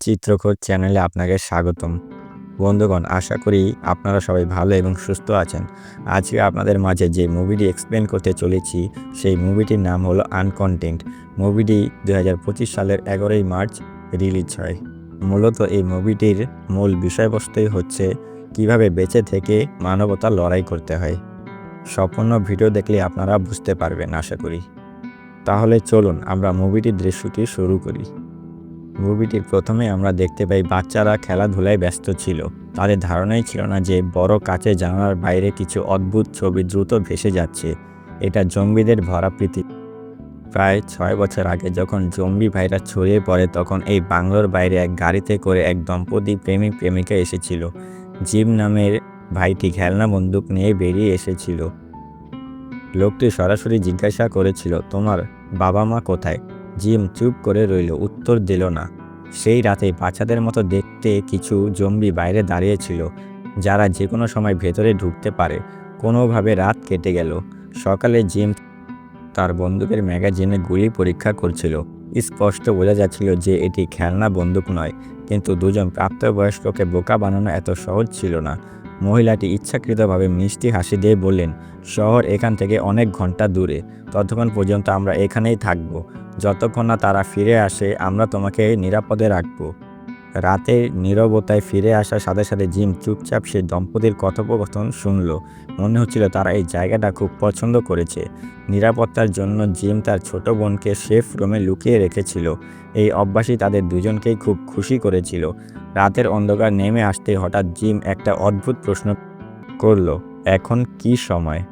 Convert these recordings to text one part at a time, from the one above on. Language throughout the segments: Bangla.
চিত্রকর চ্যানেলে আপনাকে স্বাগতম। বন্ধুগণ, আশা করি আপনারা সবাই ভালো এবং সুস্থ আছেন। আজকে আপনাদের মাঝে যে মুভিটি এক্সপ্লেন করতে চলেছি, সেই মুভিটির নাম হলো আনকন্টেন্ট মুভিটি দু হাজার পঁচিশ সালের এগারোই মার্চ রিলিজ হয়। মূলত এই মুভিটির মূল বিষয়বস্তুই হচ্ছে কীভাবে বেঁচে থেকে মানবতা লড়াই করতে হয়। সম্পূর্ণ ভিডিও দেখলে আপনারা বুঝতে পারবেন, আশা করি। তাহলে চলুন আমরা মুভিটির দৃশ্যটি শুরু করি। মুভিটির প্রথমে আমরা দেখতে পাই বাচ্চারা খেলাধুলায় ব্যস্ত ছিল। তাদের ধারণাই ছিল না যে বড় কাছে জানালার বাইরে কিছু অদ্ভুত ছবি দ্রুত ভেসে যাচ্ছে। এটা জম্বিদের ভরা পৃথিবী। প্রায় ছয় বছর আগে যখন জম্বি ভাইরাস ছড়িয়ে পড়ে, তখন এই বাংলোর বাইরে এক গাড়িতে করে এক দম্পতি প্রেমিক প্রেমিকা এসেছিল। জিম নামের ভাইটি খেলনা বন্দুক নিয়ে বেরিয়ে এসেছিল। লোকটি সরাসরি জিজ্ঞাসা করেছিল, তোমার বাবা মা কোথায়? জিম চুপ করে রইল, উত্তর দিল না। সেই রাতে বাচ্চাদের মতো দেখতে কিছু জম্বি বাইরে দাঁড়িয়েছিল যারা যে কোনো সময় ভেতরে ঢুকতে পারে। কোনোভাবে রাত কেটে গেল। সকালে জিম তার বন্দুকের ম্যাগাজিনে গুলি পরীক্ষা করছিল। স্পষ্ট বোঝা যাচ্ছিল যে এটি খেলনা বন্দুক নয়, কিন্তু দুজন প্রাপ্তবয়স্ককে বোকা বানানো এত সহজ ছিল না। মহিলাটি ইচ্ছাকৃতভাবে মিষ্টি হাসি দিয়ে বললেন, শহর এখান থেকে অনেক ঘণ্টা দূরে। ততক্ষণ পর্যন্ত আমরা এখানেই থাকব। যতক্ষণ না তারা ফিরে আসে, আমরা তোমাকে নিরাপদে রাখব। রাতে নীরবতায় ফিরে আসার সাথে সাথে জিম চুপচাপ সে দম্পতির কথোপকথন শুনল। মনে হচ্ছিল তারা এই জায়গাটা খুব পছন্দ করেছে। নিরাপত্তার জন্য জিম তার ছোট বোনকে সেফ রুমে লুকিয়ে রেখেছিল। এই অভ্যাসই তাদের দুজনকেই খুব খুশি করেছিল। রাতের অন্ধকার নেমে আসতে হঠাৎ জিম একটা অদ্ভুত প্রশ্ন করল, এখন কি সময়?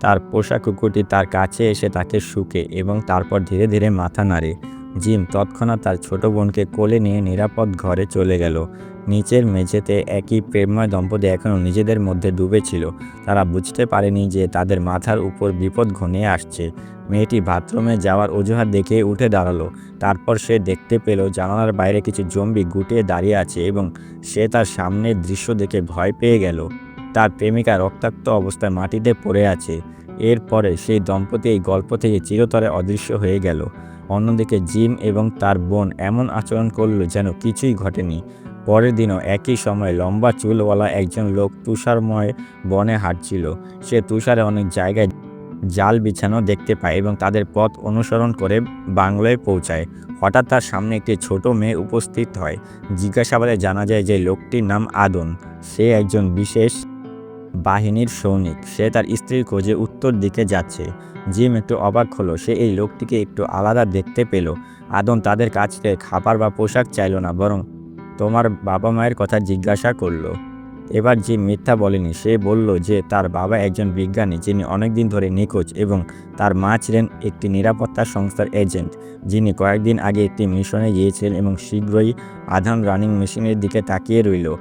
তার পোষা কুকুরটি তার কাছে এসে তাকে শুকে এবং তারপর ধীরে ধীরে মাথা নাড়ে। জিম তৎক্ষণাৎ তার ছোট বোনকে কোলে নিয়ে নিরাপদ ঘরে চলে গেল। নিচের মেঝেতে একই প্রেমময় দম্পতি এখনও নিজেদের মধ্যে ডুবে ছিল তারা বুঝতে পারেনি যে তাদের মাথার উপর বিপদ ঘনিয়ে আসছে। মেয়েটি বাথরুমে যাওয়ার অজুহাত দেখে উঠে দাঁড়াল। তারপর সে দেখতে পেল জানালার বাইরে কিছু জম্বি গুটিয়ে দাঁড়িয়ে আছে এবং সে তার সামনের দৃশ্য দেখে ভয় পেয়ে গেল। তার প্রেমিকা রক্তাক্ত অবস্থায় মাটিতে পড়ে আছে। এরপরে সেই দম্পতি এই গল্প থেকে চিরতরে অদৃশ্য হয়ে গেল। অন্যদিকে জিম এবং তার বোন এমন আচরণ করল যেন কিছুই ঘটেনি। পরের দিনও একই সময় লম্বা চুলওয়ালা একজন লোক তুষারময় বনে হাঁটছিল। সে তুষারে অনেক জায়গায় জাল বিছানো দেখতে পায় এবং তাদের পথ অনুসরণ করে বাংলায় পৌঁছায়। হঠাৎ তার সামনে একটি ছোট মেয়ে উপস্থিত হয়। জিজ্ঞাসাবাদে জানা যায় যে লোকটির নাম আদন। সে একজন বিশেষ বাহিনীর সৈনিক। সে তার স্ত্রীর খোঁজে উত্তর দিকে যাচ্ছে। জিম একটু অবাক হলো। সে এই লোকটিকে একটু আলাদা দেখতে পেল। আদম তাদের কাছ থেকে খাবার বা পোশাক চাইল না, বরং তোমার বাবা মায়ের কথা জিজ্ঞাসা করল। এবার জিম মিথ্যা বলেনি। সে বলল যে তার বাবা একজন বিজ্ঞানী যিনি অনেকদিন ধরে নিখোঁজ এবং তার মা ছিলেন একটি নিরাপত্তা সংস্থার এজেন্ট। যিনি কয়েকদিন আগে একটি মিশনে গিয়েছিলেন এবং শীঘ্রই আধান রানিং মেশিনের দিকে তাকিয়ে রইল।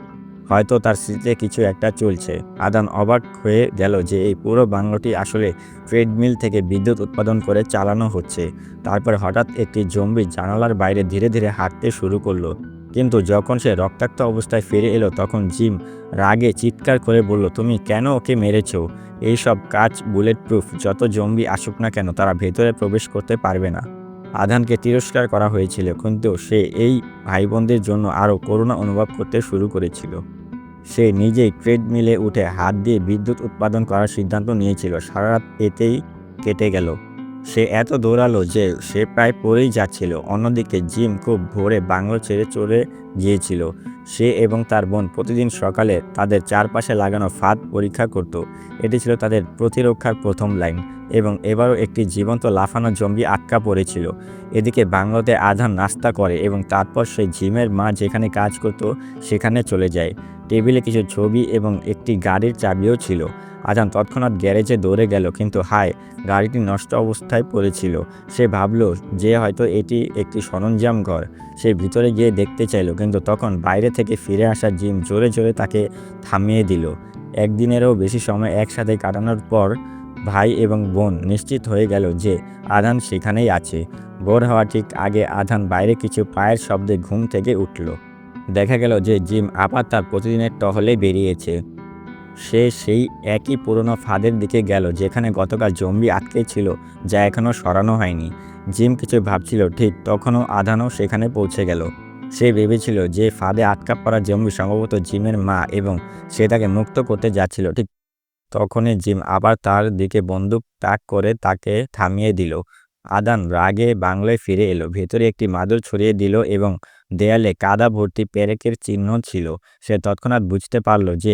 হয়তো তার স্মৃতিতে কিছু একটা চলছে। আদান অবাক হয়ে গেল যে এই পুরো বাংলোটি আসলে ট্রেডমিল থেকে বিদ্যুৎ উৎপাদন করে চালানো হচ্ছে। তারপর হঠাৎ একটি জম্বি জানালার বাইরে ধীরে ধীরে হাঁটতে শুরু করল। কিন্তু যখন সে রক্তাক্ত অবস্থায় ফিরে এলো, তখন জিম রাগে চিৎকার করে বলল, তুমি কেন ওকে মেরেছ? এইসব কাজ বুলেট প্রুফ যত জম্বি আসুক না কেন, তারা ভেতরে প্রবেশ করতে পারবে না। আধানকে তিরস্কার করা হয়েছিল, কিন্তু সে এই ভাই বোনদের জন্য আরও করুণা অনুভব করতে শুরু করেছিল। সে নিজেই ট্রেডমিলে উঠে হাত দিয়ে বিদ্যুৎ উৎপাদন করার সিদ্ধান্ত নিয়েছিল। সারা রাত এতেই কেটে গেল। সে এত দৌড়ালো যে সে প্রায় পড়েই যাচ্ছিল। অন্যদিকে জিম খুব ভোরে বাংলো ছেড়ে চলে গিয়েছিল। সে এবং তার বোন প্রতিদিন সকালে তাদের চারপাশে লাগানো ফাঁদ পরীক্ষা করত। এটি ছিল তাদের প্রতিরক্ষার প্রথম লাইন। এবং এবারও একটি জীবন্ত লাফানো জম্বি আটকা পড়েছিল। এদিকে বাংলোতে আধান নাস্তা করে এবং তারপর সেই জিমের মা যেখানে কাজ করত, সেখানে চলে যায়। টেবিলে কিছু ছবি এবং একটি গাড়ির চাবিও ছিল। আজান তৎক্ষণাৎ গ্যারেজে দৌড়ে গেল, কিন্তু হায়, গাড়িটি নষ্ট অবস্থায় পড়েছিল। সে ভাবল যে হয়তো এটি একটি সরঞ্জাম ঘর। সে ভিতরে গিয়ে দেখতে চাইল, কিন্তু তখন বাইরে থেকে ফিরে আসা জিম জোরে জোরে তাকে থামিয়ে দিল। একদিনেরও বেশি সময় একসাথে কাটানোর পর ভাই এবং বোন নিশ্চিত হয়ে গেল যে আধান সেখানেই আছে। ভোর হওয়া ঠিক আগে আধান বাইরে কিছু পায়ের শব্দে ঘুম থেকে উঠল। দেখা গেল যে জিম আবার তার প্রতিদিনের টহলে বেরিয়েছে। সে সেই একই পুরনো ফাঁদের দিকে গেল যেখানে গতকাল জম্বি আটকে ছিল যা এখনও সরানো হয়নি। জিম কিছু ভাবছিল, ঠিক তখনও আধানও সেখানে পৌঁছে গেল। সে ভেবেছিল যে ফাঁদে আটকা পড়া জম্বি সম্ভবত জিমের মা এবং সে তাকে মুক্ত করতে যাচ্ছিল, ঠিক তখনই জিম আবার তার দিকে বন্দুক তাক করে তাকে থামিয়ে দিল। আদান রাগে বাংলায় ফিরে এলো। ভেতরে একটি মাদুর ছড়িয়ে দিল এবং দেয়ালে কাদা ভর্তি পেরেকের চিহ্ন ছিল। সে তৎক্ষণাৎ বুঝতে পারল যে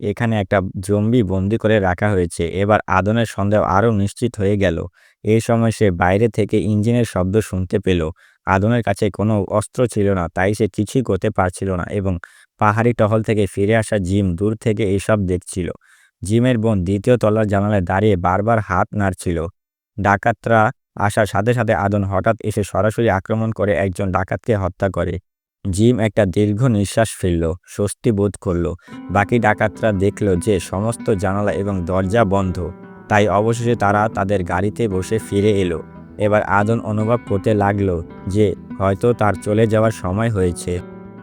এখানে একটা জম্বি বন্দি করে রাখা হয়েছে। এবার আদনের সন্দেহ আরও নিশ্চিত হয়ে গেল। এই সময় সে বাইরে থেকে ইঞ্জিনের শব্দ শুনতে পেল। আদনের কাছে কোনো অস্ত্র ছিল না, তাই সে কিছুই করতে পারছিল না এবং পাহাড়ি টহল থেকে ফিরে আসা জিম দূর থেকে এসব দেখছিল। জিমের বোন দ্বিতীয় তলার জানালায় দাঁড়িয়ে বারবার হাত নাড়ছিল। ডাকাতরা আসার সাথে সাথে আদন হঠাৎ এসে সরাসরি আক্রমণ করে একজন ডাকাতকে হত্যা করে। জিম একটা দীর্ঘ নিঃশ্বাস ফেলল, স্বস্তি বোধ করল। বাকি ডাকাতরা দেখল যে সমস্ত জানালা এবং দরজা বন্ধ। তাই অবশেষে তারা তাদের গাড়িতে বসে ফিরে এলো। এবার আদন অনুভব করতে লাগল যে হয়তো তার চলে যাওয়ার সময় হয়েছে।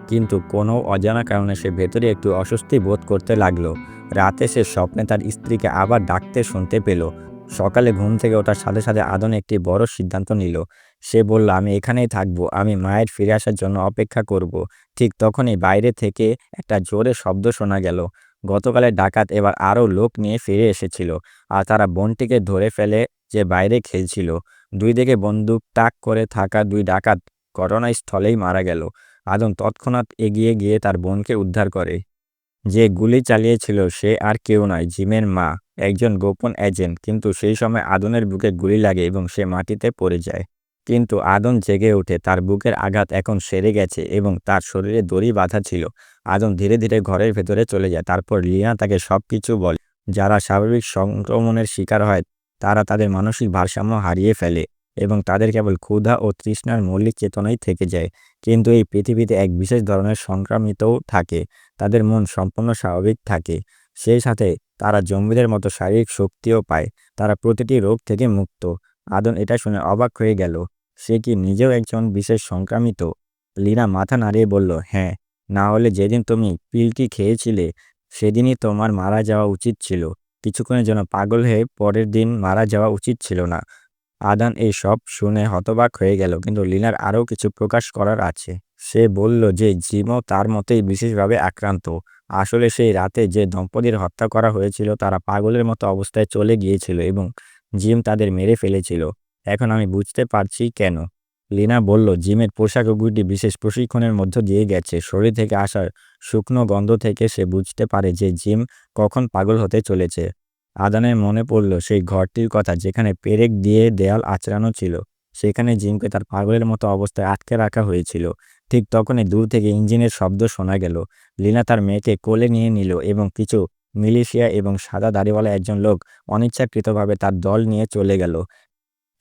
কিন্তু কোনো অজানা কারণে সে ভেতরে একটু অস্বস্তি বোধ করতে লাগল। রাতে সে স্বপ্নে তার স্ত্রীকে আবার ডাকতে শুনতে পেল। সকালে ঘুম থেকে ওঠার সাথে সাথে আদন একটি বড় সিদ্ধান্ত নিল। সে বলল, আমি এখানেই থাকব। আমি মায়ের ফিরে আসার জন্য অপেক্ষা করব। ঠিক তখনই বাইরে থেকে একটা জোরে শব্দ শোনা গেল। গতকালের ডাকাত এবার আরও লোক নিয়ে ফিরে এসেছিল আর তারা বোনটিকে ধরে ফেলে যে বাইরে খেলছিল। দুই দিকে বন্দুক তাক করে থাকা দুই ডাকাত ঘটনাস্থলেই মারা গেল। আদম তৎক্ষণাৎ এগিয়ে গিয়ে তার বোনকে উদ্ধার করে। যে গুলি চালিয়েছিল সে আর কেউ নয়, জিমের মা, একজন গোপন এজেন্ট। কিন্তু সেই সময় আদনের বুকে গুলি লাগে এবং সে মাটিতে পড়ে যায়। কিন্তু আদন জেগে ওঠে, তার বুকের আঘাত এখন সেরে গেছে এবং তার শরীরে দড়ি বাঁধা ছিল। আদন ধীরে ধীরে ঘরের ভেতরে চলে যায়, তারপর লিয়া তাকে সব কিছু বলে। যারা স্বাভাবিক সংক্রমণের শিকার হয়, তারা তাদের মানসিক ভারসাম্য হারিয়ে ফেলে। এবং তাদের কেবল ক্ষুধা ও তৃষ্ণার মৌলিক চেতনাই থেকে যায়। কিন্তু এই পৃথিবীতে এক বিশেষ ধরনের সংক্রামিতও থাকে। তাদের মন সম্পূর্ণ স্বাভাবিক থাকে। সেই সাথে তারা জম্বিদের মতো শারীরিক শক্তিও পায়। তারা প্রতিটি রোগ থেকে মুক্ত। আদন এটা শুনে অবাক হয়ে গেল। সে কি নিজেও একজন বিশেষ সংক্রামিত? লীনা মাথা নাড়িয়ে বলল হ্যাঁ না হলে যেদিন তুমি পিলটি খেয়েছিলে, সেদিনই তোমার মারা যাওয়া উচিত ছিল। কিছুক্ষণের জন্য পাগল হয়ে পরের দিন মারা যাওয়া উচিত ছিল না। আদান এই সব শুনে হতবাক হয়ে গেল, কিন্তু লিনার আরও কিছু প্রকাশ করার আছে। সে বলল যে জিমও তার মতেই বিশেষভাবে আক্রান্ত। আসলে সেই রাতে যে দম্পতির হত্যা করা হয়েছিল, তারা পাগলের মতো অবস্থায় চলে গিয়েছিল এবং জিম তাদের মেরে ফেলেছিল। এখন আমি বুঝতে পারছি কেন। লিনা বলল, জিমের পোশাক পোশাকগুটি বিশেষ প্রশিক্ষণের মধ্য দিয়ে গেছে। শরীর থেকে আসার শুকনো গন্ধ থেকে সে বুঝতে পারে যে জিম কখন পাগল হতে চলেছে। আদানের মনে পড়ল সেই ঘরটির কথা যেখানে পেরেক দিয়ে দেয়াল আচড়ানো ছিল, সেখানে জিমকে তার পাগলের মতো অবস্থায় আটকে রাখা হয়েছিল। ঠিক তখনই দূর থেকে ইঞ্জিনের শব্দ শোনা গেল। লিনা তার মেয়েকে কোলে নিয়ে নিল এবং কিছু মিলিশিয়া এবং সাদা দাড়িওয়ালা একজন লোক অনিচ্ছাকৃতভাবে তার দল নিয়ে চলে গেল।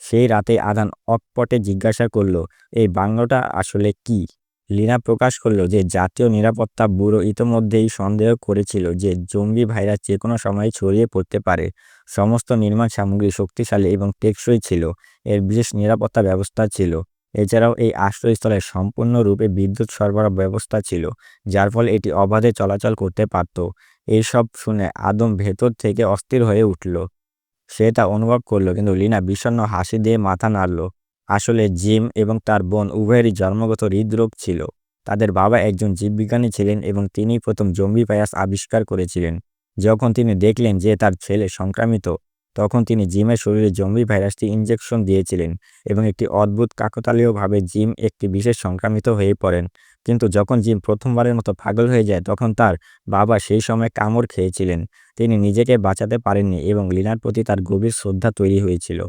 সেই রাতে আদান অকপটে জিজ্ঞাসা করল, এই বাংলোটা আসলে কি? লিনা প্রকাশ করল যে, জাতীয় নিরাপত্তা ব্যুরো ইতোমধ্যেই সন্দেহ করেছিল যে, জঙ্গি ভাইরাস যে কোনো সময় ছড়িয়ে পড়তে পারে। সমস্ত নির্মাণ সামগ্রী শক্তিশালী এবং টেকসই ছিল। এর বিশেষ নিরাপত্তা ব্যবস্থা ছিল। এছাড়াও এই আশ্রয়স্থলে সম্পূর্ণরূপে বিদ্যুৎ সরবরাহ ব্যবস্থা ছিল, যার ফলে এটি অবাধে চলাচল করতে পারত। এইসব শুনে আদম ভেতর থেকে অস্থির হয়ে উঠল। সে তা অনুভব করল, কিন্তু লিনা বিষণ্ন হাসি দিয়ে মাথা নাড়ল। আসলে জিম এবং তার বোন উভয়েরই জন্মগত হৃদরোগ ছিল। তাদের বাবা একজন জীববিজ্ঞানী ছিলেন এবং তিনি প্রথম জম্বি ভাইরাস আবিষ্কার করেছিলেন। যখন তিনি দেখলেন যে তার ছেলে সংক্রামিত, তখন তিনি জিমের শরীরে জম্বি ভাইরাসটি ইঞ্জেকশন দিয়েছিলেন এবং একটি অদ্ভুত কাকতালীয়ভাবে জিম একটি বিশেষ সংক্রামিত হয়ে পড়েন। কিন্তু যখন জিম প্রথমবারের মতো পাগল হয়ে যায়, তখন তার বাবা সেই সময় কামড় খেয়েছিলেন। তিনি নিজেকে বাঁচাতে পারেননি এবং লিনার প্রতি তার গভীর শ্রদ্ধা তৈরি হয়েছিল।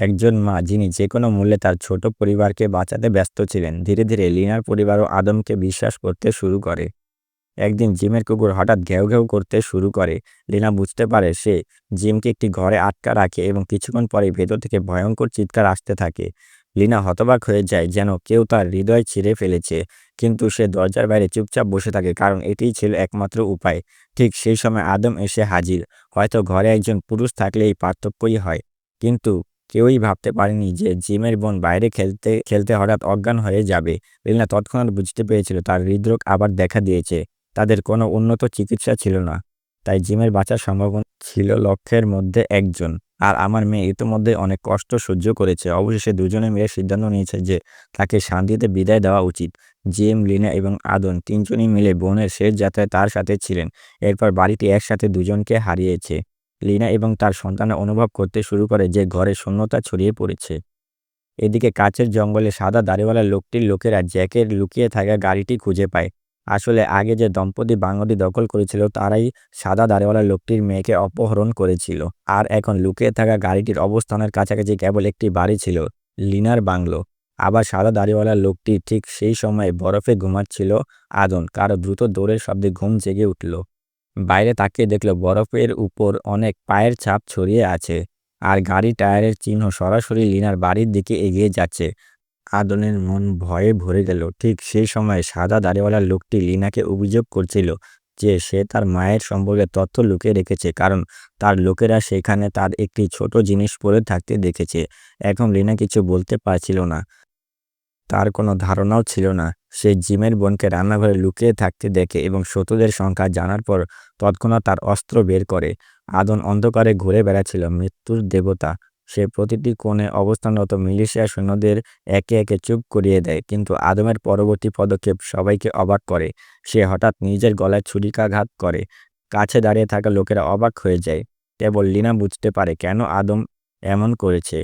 একজন মা যিনি যে কোনো মূল্যে তার ছোট পরিবারকে বাঁচাতে ব্যস্ত ছিলেন, ধীরে ধীরে লিনার পরিবারও আদমকে বিশ্বাস করতে শুরু করে। একদিন জিমের কুকুর হঠাৎ ঘেউ ঘেউ করতে শুরু করে। লিনা বুঝতে পারে সে জিমকে একটি ঘরে আটকা রাখে এবং কিছুক্ষণ পরে ভেতর থেকে ভয়ঙ্কর চিৎকার আসতে থাকে। লিনা হতবাক হয়ে যায় যেন কেউ তার হৃদয় ছিঁড়ে ফেলেছে, কিন্তু সে দরজার বাইরে চুপচাপ বসে থাকে কারণ এটিই ছিল একমাত্র উপায়। ঠিক সেই সময় আদম এসে হাজির। হয়তো ঘরে একজন পুরুষ থাকলে এই পার্থক্যই হয়। কিন্তু কেউই ভাবতে পারেনি যে জিমের বোন বাইরে খেলতে খেলতে হঠাৎ অজ্ঞান হয়ে যাবে। লিনা তৎক্ষণাৎ বুঝতে পেরেছিল তার হৃদরোগ আবার দেখা দিয়েছে। তাদের কোনো উন্নত চিকিৎসা ছিল না। তাই জিমের বাঁচার সম্ভাবনা ছিল লক্ষ্যের মধ্যে একজন। আর আমার মেয়ে ইতিমধ্যে অনেক কষ্ট সহ্য করেছে। অবশেষে দুজনে মেয়ে সিদ্ধান্ত নিয়েছে যে তাকে শান্তিতে বিদায় দেওয়া উচিত। জিএম লিনা এবং আদন তিনজনই মিলে বোনের শেষ যাত্রায় তার সাথে ছিলেন। এরপর বাড়িটি একসাথে দুজনকে হারিয়েছে। লিনা এবং তার সন্তান অনুভব করতে শুরু করে যে ঘরে শূন্যতা ছড়িয়ে পড়েছে। এদিকে কাছের জঙ্গলে সাদা দাড়িওয়ালা লোকটির লোকেরা জ্যাকের লুকিয়ে থাকা গাড়িটি খুঁজে পায়। আসলে আগে যে দম্পতি বাংলাটি দখল করেছিল, তারাই সাদা দাড়িওয়ালা লোকটির মেয়েকে অপহরণ করেছিল। আর এখন লুকিয়ে থাকা গাড়িটির অবস্থানের কাছাকাছি কেবল একটি বাড়ি ছিল, লিনার বাংলো। আবার সাদা দাড়িওয়ালা লোকটি ঠিক সেই সময়ে বরফে ঘুমাচ্ছিল আদন। কারও দ্রুত দৌড়ের শব্দে ঘুম জেগে উঠল। বাইরে তাকিয়ে দেখল বরফের উপর অনেক পায়ের ছাপ ছড়িয়ে আছে আর গাড়ি টায়ারের চিহ্ন সরাসরি লিনার বাড়ির দিকে এগিয়ে যাচ্ছে। আদনের মন ভয়ে ভরে গেল। ঠিক সেই সময় সাদা দাড়িওয়ালা লোকটি লিনাকে অভিযোগ করছিল যে সে তার মায়ের সম্পর্কে তথ্য লুকিয়ে রেখেছে কারণ তার লোকেরা সেখানে তার একটি ছোট জিনিস পরে থাকতে দেখেছে। এখন লিনা কিছু বলতে পারছিল না। তার কোনো ধারণাও ছিল না। সে জিমের বোনকে রান্নাঘরে লুকিয়ে থাকতে দেখে এবং শত্রুদের সংখ্যা জানার পর তৎক্ষণাৎ তার অস্ত্র বের করে। আদন অন্ধকারে ঘুরে বেড়াচ্ছিল। মৃত্যুর দেবতা, সে প্রতিটি কোণে অবস্থানরত মিলিশিয়া সৈন্যদের একে একে চুপ করিয়ে দেয়, কিন্তু আদমের পরবর্তী পদক্ষেপ সবাইকে অবাক করে। সে হঠাৎ নিজের গলায় ছুরিকাঘাত করে। কাছে দাঁড়িয়ে থাকা লোকেরা অবাক হয়ে যায়। কেবল লিনা বুঝতে পারে কেন আদম এমন করেছে।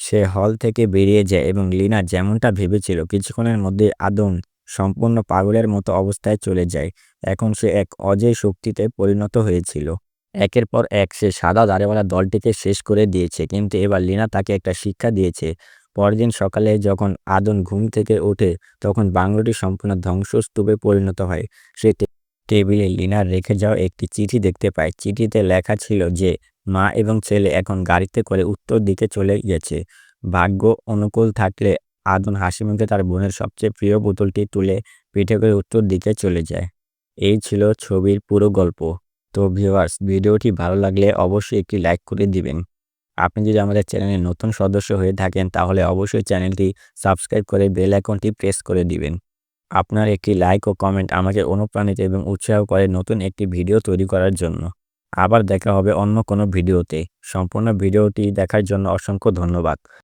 সে হল থেকে বেরিয়ে যায় এবং লিনা যেমনটা ভেবেছিল কিছুক্ষণের মধ্যে আদম সম্পূর্ণ পাগলের মতো অবস্থায় চলে যায়। এখন সে এক অজেয় শক্তিতে পরিণত হয়েছিল। একের পর এক সে সাদা দাঁড়েওয়ালা দলটিকে শেষ করে দিয়েছে, কিন্তু এবার লিনা তাকে একটা শিক্ষা দিয়েছে। পরদিন সকালে যখন আদন ঘুম থেকে ওঠে, তখন বাংলোটি সম্পূর্ণ ধ্বংসস্তূপে পরিণত হয়। সে টেবিলে লিনার রেখে যাওয়া একটি চিঠি দেখতে পায় চিঠিতে লেখা ছিল যে, মা এবং ছেলে এখন গাড়িতে করে উত্তর দিকে চলে গেছে। ভাগ্য অনুকূল থাকলে আদন হাসি মুখে তার বোনের সবচেয়ে প্রিয় বোতলটি তুলে পিঠে করে উত্তর দিকে চলে যায়। এই ছিল ছবির পুরো গল্প। তো ভিউয়ার্স, ভিডিওটি ভালো লাগলে অবশ্যই একটি লাইক করে দিবেন। আপনি যদি আমাদের চ্যানেলে নতুন সদস্য হয়ে থাকেন, তাহলে অবশ্যই চ্যানেলটি সাবস্ক্রাইব করে বেল আইকনটি প্রেস করে দিবেন। আপনার একটি লাইক ও কমেন্ট আমাকে অনুপ্রাণিত এবং উৎসাহ করে নতুন একটি ভিডিও তৈরি করার জন্য। আবার দেখা হবে অন্য কোনো ভিডিওতে সম্পূর্ণ ভিডিওটি দেখার জন্য অসংখ্য ধন্যবাদ।